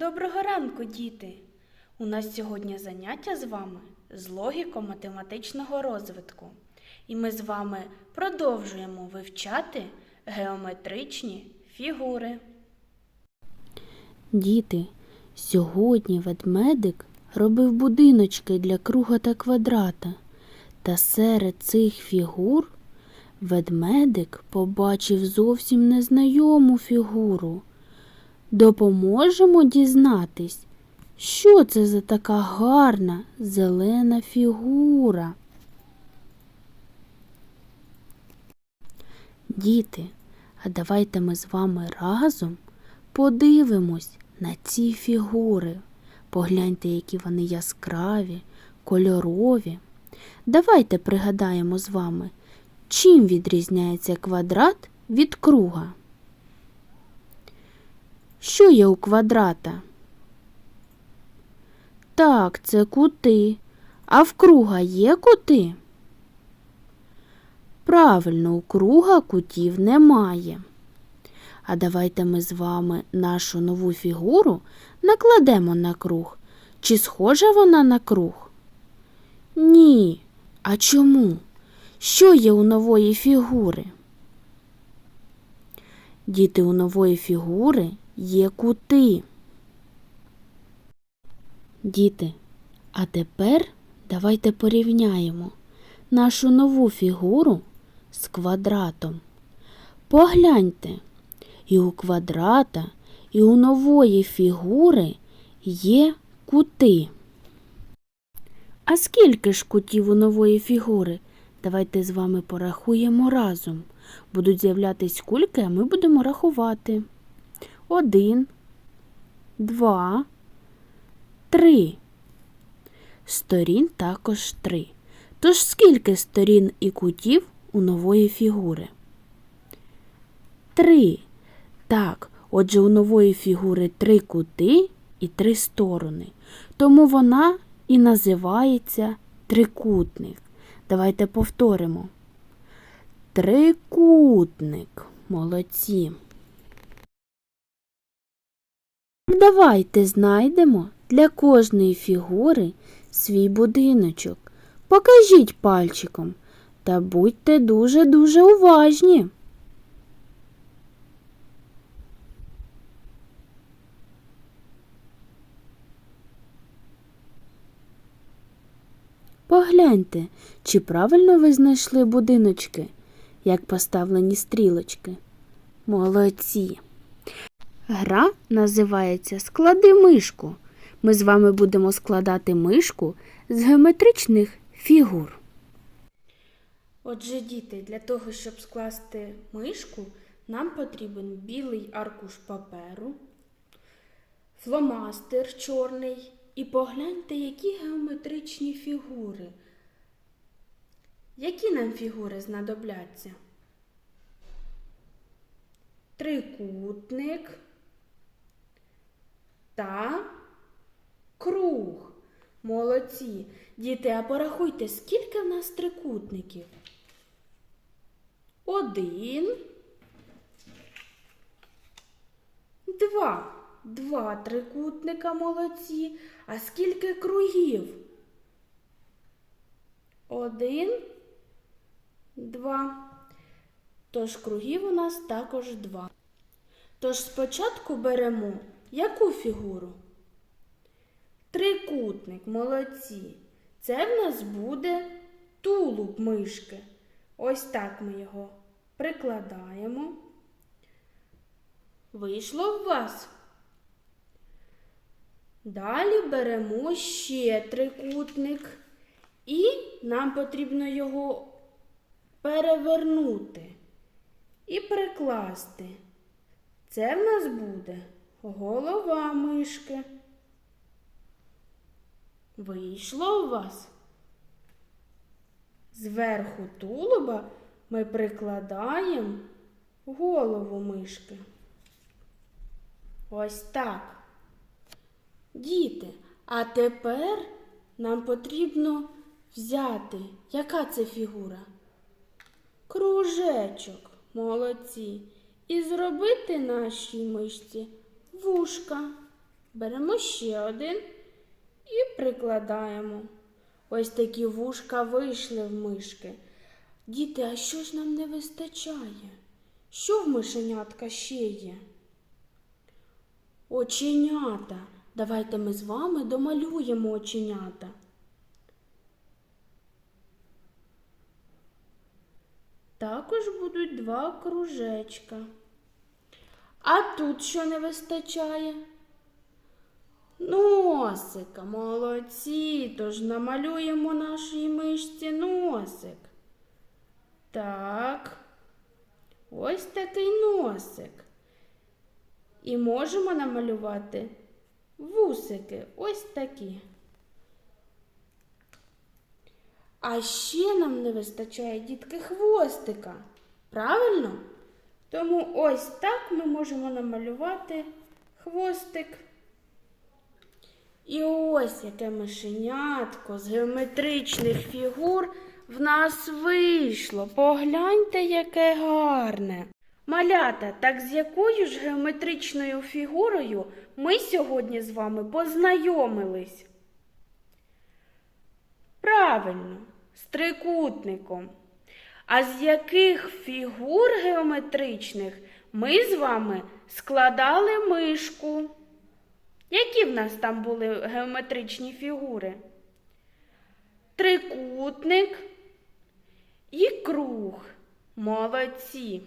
Доброго ранку, діти! У нас сьогодні заняття з вами з логіко-математичного розвитку. І ми з вами продовжуємо вивчати геометричні фігури. Діти, сьогодні ведмедик робив будиночки для круга та квадрата. Та серед цих фігур ведмедик побачив зовсім незнайому фігуру. Допоможемо дізнатись, що це за така гарна зелена фігура. Діти, а давайте ми з вами разом подивимось на ці фігури. Погляньте, які вони яскраві, кольорові. Давайте пригадаємо з вами, чим відрізняється квадрат від круга. Що є у квадрата? Так, це кути. А в круга є кути? Правильно, у круга кутів немає. А давайте ми з вами нашу нову фігуру накладемо на круг. Чи схожа вона на круг? Ні. А чому? Що є у нової фігури? Діти у нової фігури є кути. Діти, а тепер давайте порівняємо нашу нову фігуру з квадратом. Погляньте, і у квадрата, і у нової фігури є кути. А скільки ж кутів у нової фігури? Давайте з вами порахуємо разом. Будуть з'являтись кульки, а ми будемо рахувати. Один, два, три. Сторін також три. Тож скільки сторін і кутів у нової фігури? Три. Так, отже, у нової фігури три кути і три сторони. Тому вона і називається трикутник. Давайте повторимо. Трикутник. Молодці. Давайте знайдемо для кожної фігури свій будиночок. Покажіть пальчиком та будьте дуже-дуже уважні. Погляньте, чи правильно ви знайшли будиночки, як поставлені стрілочки. Молодці. Гра називається Склади мишку. Ми з вами будемо складати мишку з геометричних фігур. Отже, діти, для того, щоб скласти мишку, нам потрібен білий аркуш паперу, фломастер чорний. І погляньте, які геометричні фігури. Які нам фігури знадобляться? Трикутник та круг. Молодці. Діти, а порахуйте, скільки в нас трикутників? Один. Два. Два трикутника молодці. А скільки кругів? Один, два. Тож кругів у нас також два. Тож спочатку беремо яку фігуру? Трикутник, молодці. Це в нас буде тулуб мишки. Ось так ми його прикладаємо. Вийшло в вас? Далі беремо ще трикутник і нам потрібно його перевернути і прикласти. Це в нас буде голова мишки. Вийшло у вас? Зверху тулуба ми прикладаємо голову мишки. Ось так. Діти, а тепер нам потрібно взяти, яка це фігура? Кружечок, молодці. І зробити нашій мишці вушка. Беремо ще один і прикладаємо. Ось такі вушка вийшли в мишки. Діти, а що ж нам не вистачає? Що в мишенятка ще є? Оченята. Давайте ми з вами домалюємо оченята. Також будуть два кружечка. А тут що не вистачає? Носика, молодці, тож намалюємо нашій мишці носик. Так, ось такий носик. І можемо намалювати вусики, ось такі. А ще нам не вистачає дітки хвостика. Правильно? Тому ось так ми можемо намалювати хвостик. І ось яке мишенятко з геометричних фігур в нас вийшло. Погляньте, яке гарне. Малята, так з якою ж геометричною фігурою ми сьогодні з вами познайомились? Правильно, з трикутником. А з яких фігур геометричних ми з вами складали мишку? Які в нас там були геометричні фігури? Трикутник і круг. Молодці.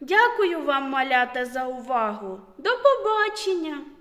Дякую вам, малята, за увагу. До побачення!